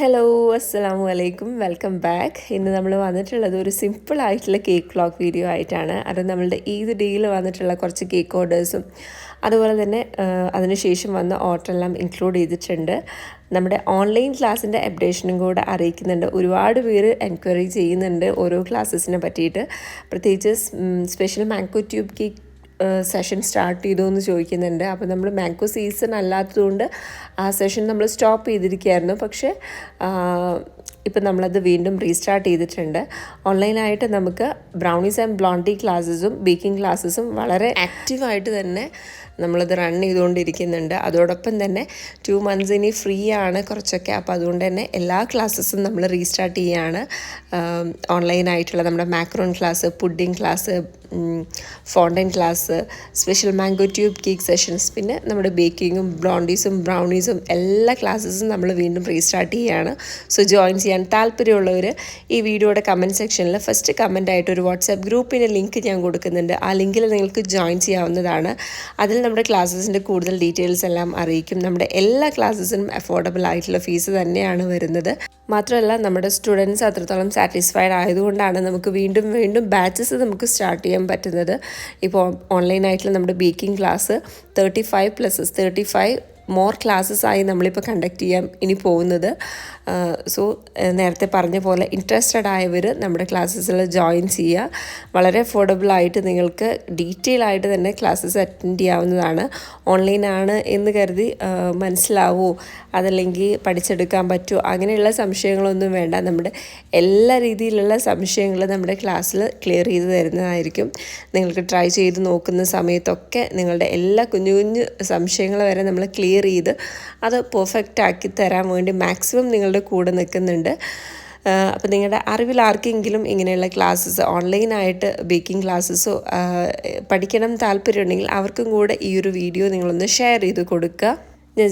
Hello അസ്സാം വലൈക്കും welcome back ഇന്ന് നമ്മൾ വന്നിട്ടുള്ളത് ഒരു സിമ്പിൾ ആയിട്ടുള്ള കേക്ക് വ്ളോഗ് വീഡിയോ ആയിട്ടാണ്. അത് നമ്മളുടെ ഈ ഡേയിൽ വന്നിട്ടുള്ള കുറച്ച് കേക്ക് ഓർഡേഴ്സും അതുപോലെ തന്നെ അതിനുശേഷം വന്ന ഓർഡറെല്ലാം ഇൻക്ലൂഡ് ചെയ്തിട്ടുണ്ട്. നമ്മുടെ ഓൺലൈൻ ക്ലാസ്സിന്റെ അപ്ഡേഷനും കൂടെ അറിയിക്കുന്നുണ്ട്. ഒരുപാട് പേര് എൻക്വയറി ചെയ്യുന്നുണ്ട് ഓരോ ക്ലാസ്സസിനെ പറ്റിയിട്ട്. പ്രത്യേകിച്ച് special mango tube cake session start ചെയ്തു എന്ന് ചോദിക്കുന്നുണ്ട്. അപ്പോൾ നമ്മൾ മാങ്കോ സീസൺ അല്ലാത്തതുകൊണ്ട് ആ സെഷൻ നമ്മൾ സ്റ്റോപ്പ് ചെയ്തിരിക്കുകയായിരുന്നു. പക്ഷേ ഇപ്പം നമ്മളത് വീണ്ടും റീസ്റ്റാർട്ട് ചെയ്തിട്ടുണ്ട്. ഓൺലൈനായിട്ട് നമുക്ക് ബ്രൗണീസ് ആൻഡ് ബ്ലോണ്ടി ക്ലാസ്സസും ബേക്കിംഗ് ക്ലാസ്സസും വളരെ ആക്റ്റീവായിട്ട് തന്നെ നമ്മളത് റൺ ചെയ്തുകൊണ്ടിരിക്കുന്നുണ്ട്. അതോടൊപ്പം തന്നെ ടു മന്ത്സ് ഇനി ഫ്രീ ആണ് കുറച്ചൊക്കെ. അപ്പോൾ അതുകൊണ്ട് തന്നെ എല്ലാ ക്ലാസ്സസും നമ്മൾ റീസ്റ്റാർട്ട് ചെയ്യുകയാണ് ഓൺലൈനായിട്ടുള്ള നമ്മുടെ macaron class pudding class fondant class special mango tube cake sessions പിന്നെ നമ്മുടെ ബേക്കിങ്ങും ബ്ലോണ്ടീസും ബ്രൗണീസും എല്ലാ ക്ലാസ്സസും നമ്മൾ വീണ്ടും റീസ്റ്റാർട്ട് ചെയ്യുകയാണ് സോ ജോയിൻ ചെയ്യാൻ താല്പര്യമുള്ളവർ ഈ വീഡിയോയുടെ കമന്റ് സെക്ഷനിൽ ഫസ്റ്റ് കമന്റ് ആയിട്ട് ഒരു വാട്സാപ്പ് ഗ്രൂപ്പിന്റെ ലിങ്ക് ഞാൻ കൊടുക്കുന്നുണ്ട്. ആ ലിങ്കിൽ നിങ്ങൾക്ക് ജോയിൻ ചെയ്യാവുന്നതാണ്. അതിൽ നമ്മുടെ ക്ലാസ്സസിന്റെ കൂടുതൽ ഡീറ്റെയിൽസ് എല്ലാം അറിയിക്കും. നമ്മുടെ എല്ലാ ക്ലാസ്സസിനും അഫോർഡബിൾ ആയിട്ടുള്ള ഫീസ് തന്നെയാണ് വരുന്നത്. മാത്രമല്ല നമ്മുടെ സ്റ്റുഡൻസ് അത്രത്തോളം സാറ്റിസ്ഫൈഡ് ആയതുകൊണ്ടാണ് നമുക്ക് വീണ്ടും വീണ്ടും ബാച്ചസ് നമുക്ക് സ്റ്റാർട്ട് ചെയ്യാൻ പറ്റുന്നത്. ഇപ്പോൾ ഓൺലൈനായിട്ടുള്ള നമ്മുടെ baking class thirty five plus thirty five more classes ആയി നമ്മളിപ്പോൾ കണ്ടക്ട് ചെയ്യാം ഇനി പോകുന്നത്. സോ നേരത്തെ പറഞ്ഞ പോലെ ഇൻട്രസ്റ്റഡ് ആയവർ നമ്മുടെ ക്ലാസ്സസിൽ ജോയിൻ ചെയ്യുക വളരെ അഫോർഡബിൾ ആയിട്ട് നിങ്ങൾക്ക് ഡീറ്റെയിൽ ആയിട്ട് തന്നെ ക്ലാസ്സസ് അറ്റൻഡ് ചെയ്യാവുന്നതാണ്. ഓൺലൈനാണ് എന്ന് കരുതി മനസ്സിലാവോ? അതല്ലെങ്കിൽ പഠിച്ചെടുക്കാൻ പറ്റുമോ അങ്ങനെയുള്ള സംശയങ്ങളൊന്നും വേണ്ട. നമ്മുടെ എല്ലാ രീതിയിലുള്ള സംശയങ്ങൾ നമ്മുടെ ക്ലാസ്സിൽ ക്ലിയർ ചെയ്ത് തരുന്നതായിരിക്കും. നിങ്ങൾക്ക് ട്രൈ ചെയ്ത് നോക്കുന്ന സമയത്തൊക്കെ നിങ്ങളുടെ എല്ലാ കുഞ്ഞു കുഞ്ഞു സംശയങ്ങൾ വരെ നമ്മൾ ക്ലിയർ ചെയ്ത് അത് പെർഫെക്റ്റ് ആക്കി തരാൻ വേണ്ടി മാക്സിമം നിങ്ങളുടെ കൂടെ നിൽക്കുന്നുണ്ട്. അപ്പോൾ നിങ്ങളുടെ അറിവിൽ ആർക്കെങ്കിലും ഇങ്ങനെയുള്ള ക്ലാസ്സസ് ഓൺലൈനായിട്ട് ബേക്കിംഗ് ക്ലാസ്സസോ പഠിക്കണം താല്പര്യമുണ്ടെങ്കിൽ അവർക്കും കൂടെ ഈ ഒരു വീഡിയോ നിങ്ങളൊന്ന് ഷെയർ ചെയ്ത് കൊടുക്കുക.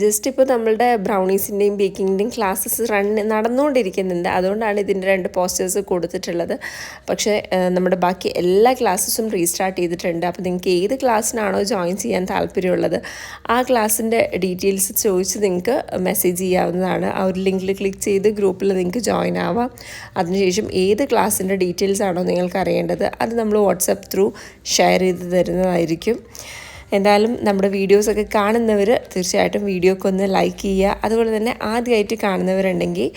ജസ്റ്റ് ഇപ്പോൾ നമ്മളുടെ ബ്രൗണീസിന്റെയും ബേക്കിങ്ങിന്റെയും ക്ലാസ്സസ് റൺ നടന്നുകൊണ്ടിരിക്കുന്നുണ്ട് അതുകൊണ്ടാണ് ഇതിന്റെ രണ്ട് പോസ്റ്റേഴ്സ് കൊടുത്തിട്ടുള്ളത്. പക്ഷേ നമ്മുടെ ബാക്കി എല്ലാ ക്ലാസ്സസും റീസ്റ്റാർട്ട് ചെയ്തിട്ടുണ്ട്. അപ്പോൾ നിങ്ങൾക്ക് ഏത് ക്ലാസ്സിനാണോ ജോയിൻ ചെയ്യാൻ താല്പര്യമുള്ളത് ആ ക്ലാസ്സിന്റെ ഡീറ്റെയിൽസ് ചോദിച്ച് നിങ്ങൾക്ക് മെസ്സേജ് ചെയ്യാവുന്നതാണ്. ആ ഒരു ലിങ്കിൽ ക്ലിക്ക് ചെയ്ത് ഗ്രൂപ്പിൽ നിങ്ങൾക്ക് ജോയിൻ ആവാം. അതിനുശേഷം ഏത് ക്ലാസ്സിന്റെ ഡീറ്റെയിൽസ് ആണോ നിങ്ങൾക്ക് അറിയേണ്ടത് അത് നമ്മൾ വാട്സപ്പ് ത്രൂ ഷെയർ ചെയ്ത് തരുന്നതായിരിക്കും. എന്തായാലും നമ്മുടെ വീഡിയോസൊക്കെ കാണുന്നവർ തീർച്ചയായിട്ടും വീഡിയോക്ക് ഒന്ന് ലൈക്ക് ചെയ്യുക. അതുപോലെ തന്നെ ആദ്യമായിട്ട് കാണുന്നവരുണ്ടെങ്കിൽ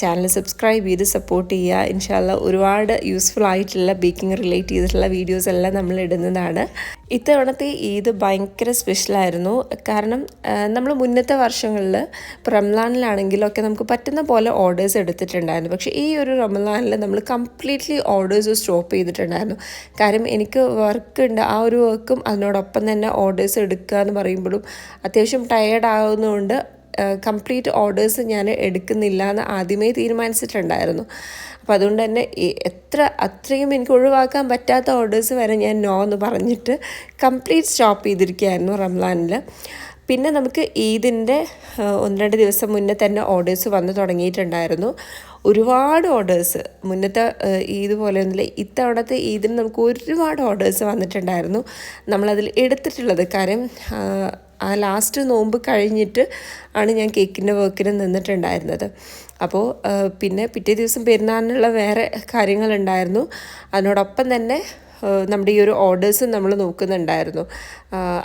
ചാനൽ സബ്സ്ക്രൈബ് ചെയ്ത് സപ്പോർട്ട് ചെയ്യുക. ഇൻഷാല്ല ഒരുപാട് യൂസ്ഫുൾ ആയിട്ടുള്ള ബേക്കിംഗ് റിലേറ്റ് ചെയ്തിട്ടുള്ള വീഡിയോസ് എല്ലാം നമ്മൾ ഇടുന്നതാണ്. ഇത്തവണത്തെ ഈദ് ഭയങ്കര സ്പെഷ്യലായിരുന്നു കാരണം നമ്മൾ മുന്നത്തെ വർഷങ്ങളിൽ റംലാനിലാണെങ്കിലൊക്കെ നമുക്ക് പറ്റുന്ന പോലെ ഓർഡേഴ്സ് എടുത്തിട്ടുണ്ടായിരുന്നു. പക്ഷേ ഈ ഒരു റംലാനിൽ നമ്മൾ കംപ്ലീറ്റ്ലി ഓർഡേഴ്സ് സ്റ്റോപ്പ് ചെയ്തിട്ടുണ്ടായിരുന്നു. കാര്യം എനിക്ക് വർക്ക് ഉണ്ട്. ആ ഒരു വർക്കും അതിനോടൊപ്പം തന്നെ ഓർഡേഴ്സ് എടുക്കുക എന്ന് പറയുമ്പോഴും അത്യാവശ്യം ടയേർഡ് ആകുന്നതുകൊണ്ട് കംപ്ലീറ്റ് ഓർഡേഴ്സ് ഞാൻ എടുക്കുന്നില്ല എന്ന് ആദ്യമേ തീരുമാനിച്ചിട്ടുണ്ടായിരുന്നു. അപ്പോൾ അതുകൊണ്ട് തന്നെ എത്ര അത്രയും എനിക്ക് ഒഴിവാക്കാൻ പറ്റാത്ത ഓർഡേഴ്സ് വരെ ഞാൻ നോ എന്ന് പറഞ്ഞിട്ട് കംപ്ലീറ്റ് സ്റ്റോപ്പ് ചെയ്തിരിക്കുകയായിരുന്നു റംലാനിൽ പിന്നെ നമുക്ക് ഈദിന്റെ ഒന്ന് രണ്ട് ദിവസം മുന്നേ തന്നെ ഓർഡേഴ്സ് വന്നു തുടങ്ങിയിട്ടുണ്ടായിരുന്നു. ഒരുപാട് ഓർഡേഴ്സ് മുന്നത്തെ ഈദ് പോലെ ഒന്നുമില്ല ഇത്തവണത്തെ ഈദിന് നമുക്ക് ഒരുപാട് ഓർഡേഴ്സ് വന്നിട്ടുണ്ടായിരുന്നു. നമ്മളതിൽ എടുത്തിട്ടുള്ളത്. കാര്യം ആ, ലാസ്റ്റ് നോമ്പ് കഴിഞ്ഞിട്ട് ആണ് ഞാൻ കേക്കിന്റെ വർക്കിന് നിന്നിട്ടുണ്ടായിരുന്നത്. അപ്പോൾ പിന്നെ പിറ്റേ ദിവസം പെരുന്നാളിനുള്ള വേറെ കാര്യങ്ങളുണ്ടായിരുന്നു. അതിനോടൊപ്പം തന്നെ നമ്മുടെ ഈ ഒരു ഓർഡേഴ്സും നമ്മൾ നോക്കുന്നുണ്ടായിരുന്നു.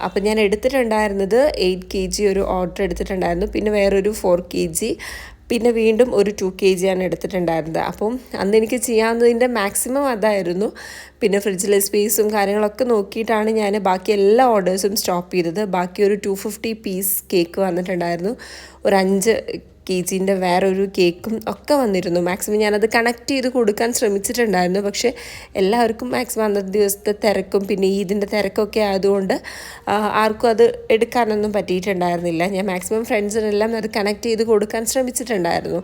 അപ്പം ഞാൻ എടുത്തിട്ടുണ്ടായിരുന്നത് എയ്റ്റ് കെ ജി ഒരു ഓർഡർ എടുത്തിട്ടുണ്ടായിരുന്നു. പിന്നെ വേറൊരു ഫോർ കെ ജി പിന്നെ വീണ്ടും ഒരു ടു കെ ജിയാണ് എടുത്തിട്ടുണ്ടായിരുന്നത്. അപ്പം അന്ന് എനിക്ക് ചെയ്യാവുന്നതിന്റെ മാക്സിമം അതായിരുന്നു. പിന്നെ ഫ്രിഡ്ജിലെ സ്പേസും കാര്യങ്ങളൊക്കെ നോക്കിയിട്ടാണ് ഞാൻ ബാക്കി എല്ലാ ഓർഡേഴ്സും സ്റ്റോപ്പ് ചെയ്തത്. ബാക്കി ഒരു ടു ഫിഫ്റ്റി പീസ് കേക്ക് വന്നിട്ടുണ്ടായിരുന്നു. ഒരു അഞ്ച് കെ ജീന്റെ വേറൊരു കേക്കും ഒക്കെ വന്നിരുന്നു. മാക്സിമം ഞാനത് കണക്ട് ചെയ്ത് കൊടുക്കാൻ ശ്രമിച്ചിട്ടുണ്ടായിരുന്നു. പക്ഷേ എല്ലാവർക്കും മാക്സിമം അന്നത്തെ ദിവസത്തെ തിരക്കും പിന്നെ ഈദിന്റെ തിരക്കൊക്കെ ആയതുകൊണ്ട് ആർക്കും അത് എടുക്കാനൊന്നും പറ്റിയിട്ടുണ്ടായിരുന്നില്ല. ഞാൻ മാക്സിമം ഫ്രണ്ട്സിനെല്ലാം അത് കണക്ട് ചെയ്ത് കൊടുക്കാൻ ശ്രമിച്ചിട്ടുണ്ടായിരുന്നു.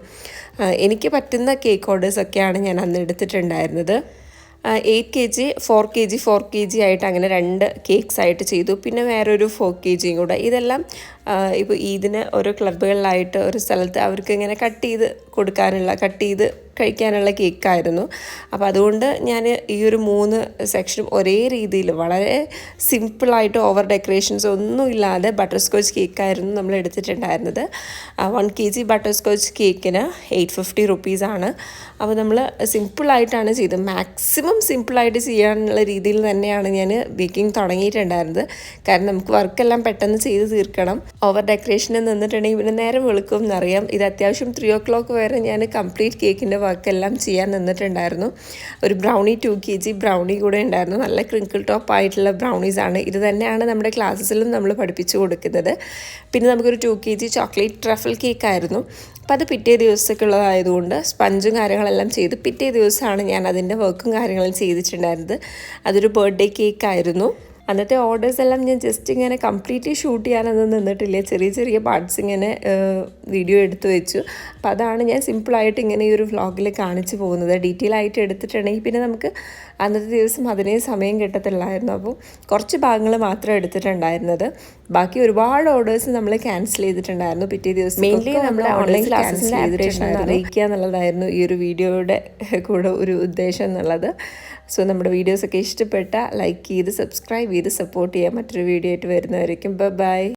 എനിക്ക് പറ്റുന്ന കേക്ക് ഓർഡേഴ്സൊക്കെയാണ് ഞാൻ അന്ന് എടുത്തിട്ടുണ്ടായിരുന്നത്. Eight K G four K G four K G ആയിട്ട് അങ്ങനെ രണ്ട് കേക്ക്സ് ആയിട്ട് ചെയ്തു. പിന്നെ വേറൊരു ഫോർ കെ ജിയും കൂടെ. ഇതെല്ലാം ഇപ്പോൾ ഈദിന് ഓരോ ക്ലബ്ബുകളിലായിട്ട് ഒരു സ്ഥലത്ത് അവർക്ക് ഇങ്ങനെ കട്ട് ചെയ്ത് കൊടുക്കാനുള്ള കട്ട് ചെയ്ത് കഴിക്കാനുള്ള കേക്കായിരുന്നു അപ്പോൾ അതുകൊണ്ട് ഞാൻ ഈ ഒരു മൂന്ന് സെക്ഷനും ഒരേ രീതിയിൽ വളരെ സിമ്പിളായിട്ട് ഓവർ ഡെക്കറേഷൻസ് ഒന്നും ഇല്ലാതെ ബട്ടർ സ്കോച്ച് കേക്കായിരുന്നു നമ്മൾ എടുത്തിട്ടുണ്ടായിരുന്നത്. One K G butter scotch കേക്കിന് എയ്റ്റ് ഫിഫ്റ്റി റുപ്പീസാണ് അപ്പോൾ നമ്മൾ സിമ്പിളായിട്ടാണ് ചെയ്തത്. മാക്സിമം സിമ്പിളായിട്ട് ചെയ്യാനുള്ള രീതിയിൽ തന്നെയാണ് ഞാൻ ബേക്കിംഗ് തുടങ്ങിയിട്ടുണ്ടായിരുന്നത്. കാരണം നമുക്ക് വർക്കെല്ലാം പെട്ടെന്ന് ചെയ്ത് തീർക്കണം. ഓവർ ഡെക്കറേഷന് നിന്നിട്ടുണ്ടെങ്കിൽ പിന്നെ നേരം വെളുക്കും എന്നറിയാം. ഇത് അത്യാവശ്യം ത്രീ ഓ ക്ലോക്ക് വരെ ഞാൻ കംപ്ലീറ്റ് കേക്കിന്റെ വർക്കെല്ലാം ചെയ്യാൻ നിന്നിട്ടുണ്ടായിരുന്നു. ഒരു brownie two K G brownie കൂടെ ഉണ്ടായിരുന്നു. നല്ല ക്രിങ്കിൾ ടോപ്പ് ആയിട്ടുള്ള ബ്രൗണീസാണ് ഇത് തന്നെയാണ് നമ്മുടെ ക്ലാസ്സസിലും നമ്മൾ പഠിപ്പിച്ചു കൊടുക്കുന്നത്. പിന്നെ നമുക്കൊരു two K G chocolate truffle കേക്കായിരുന്നു അപ്പോൾ അത് പിറ്റേ ദിവസത്തേക്കുള്ളതായതുകൊണ്ട് സ്പഞ്ചും കാര്യങ്ങളെല്ലാം ചെയ്ത് പിറ്റേ ദിവസമാണ് ഞാൻ അതിന്റെ വർക്കും കാര്യങ്ങളും ചെയ്തിട്ടുണ്ടായിരുന്നത്. അതൊരു ബർത്ത്ഡേ കേക്കായിരുന്നു അന്നത്തെ ഓർഡേഴ്സ് എല്ലാം ഞാൻ ജസ്റ്റ് ഇങ്ങനെ കംപ്ലീറ്റ്ലി ഷൂട്ട് ചെയ്യാനൊന്നും നിന്നിട്ടില്ല. ചെറിയ ചെറിയ പാർട്സ് ഇങ്ങനെ വീഡിയോ എടുത്തു വെച്ചു. അപ്പോൾ അതാണ് ഞാൻ സിമ്പിളായിട്ട് ഇങ്ങനെ ഈ ഒരു വ്ളോഗിൽ കാണിച്ചു പോകുന്നത്. ഡീറ്റെയിൽ ആയിട്ട് എടുത്തിട്ടുണ്ടെങ്കിൽ പിന്നെ നമുക്ക് അന്നത്തെ ദിവസം അതിനേ സമയം കിട്ടത്തില്ലായിരുന്നു. അപ്പോൾ കുറച്ച് ഭാഗങ്ങൾ മാത്രം എടുത്തിട്ടുണ്ടായിരുന്നത്. ബാക്കി ഒരുപാട് ഓർഡേഴ്സ് നമ്മൾ ക്യാൻസൽ ചെയ്തിട്ടുണ്ടായിരുന്നു. പിറ്റേ ദിവസം മെയിൻലി നമ്മൾ ഓൺലൈൻ ക്ലാസ്സിൽ അറിയിക്കുക എന്നുള്ളതായിരുന്നു ഈ ഒരു വീഡിയോയുടെ കൂടെ ഒരു ഉദ്ദേശം എന്നുള്ളത്. സോ നമ്മുടെ വീഡിയോസൊക്കെ ഇഷ്ടപ്പെട്ട ലൈക്ക് ചെയ്ത് സബ്സ്ക്രൈബ് ചെയ്ത് സപ്പോർട്ട് ചെയ്യാം മറ്റൊരു വീഡിയോ ആയിട്ട് വരുന്നവരേക്കും. ബൈ